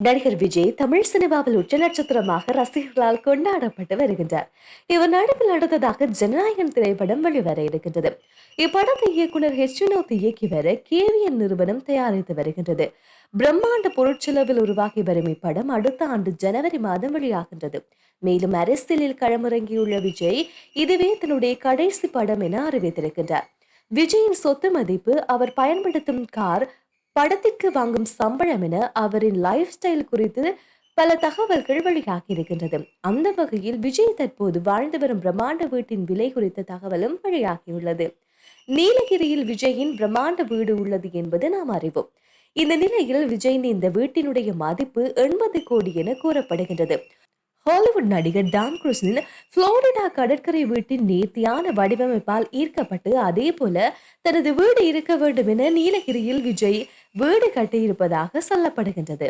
நடிகர் விஜய் தமிழ் சினிமாவில் உச்ச நட்சத்திரமாக ரசிகர்களால் கொண்டாடப்பட்டு வருகின்றார். இவர் நடிப்பில் அடுத்ததாக ஜனநாயகன் திரைப்படம் வெளிவர இருக்கின்றது. இப்படத்தை இயக்குனர் ஹெச் வினோத் இயக்கி வர கேவிஎன் நிறுவனம் தயாரித்து வருகின்றது. பிரம்மாண்ட பொருட்செலவில் உருவாகி வரும் இப்படம் அடுத்த ஆண்டு ஜனவரி மாதம் வெளியாகின்றது. மேலும் அரசியலில் களமிறங்கியுள்ள விஜய் இதுவே தன்னுடைய கடைசி படம் என அறிவித்திருக்கின்றார். விஜயின் சொத்து மதிப்பு அவர் பயன்படுத்தும் கார் படத்திற்கு வாங்கும் சம்பளம் என அவரின் லைஃப் ஸ்டைல் குறித்து பல தகவல்கள் வெளியாகி இருக்கின்றது. அந்த வகையில் விஜய் தற்போது வாழ்ந்து வரும் பிரம்மாண்ட வீட்டின் விலை குறித்த தகவலும் வெளியாகியுள்ளது. நீலகிரியில் விஜயின் பிரம்மாண்ட வீடு உள்ளது என்பது நாம் அறிவோம். இந்த நிலையில் விஜயின் இந்த வீட்டினுடைய மதிப்பு எண்பது கோடி என கூறப்படுகின்றது. ஹாலிவுட் நடிகர் டாம் கிருஷ்ணன் புளோரிடா கடற்கரை வீட்டின் நேர்த்தியான வடிவமைப்பால் ஈர்க்கப்பட்டு அதே போல தனது வீடு இருக்க வேண்டும் என நீலகிரியில் விஜய் வீடு கட்டியிருப்பதாக சொல்லப்படுகின்றது.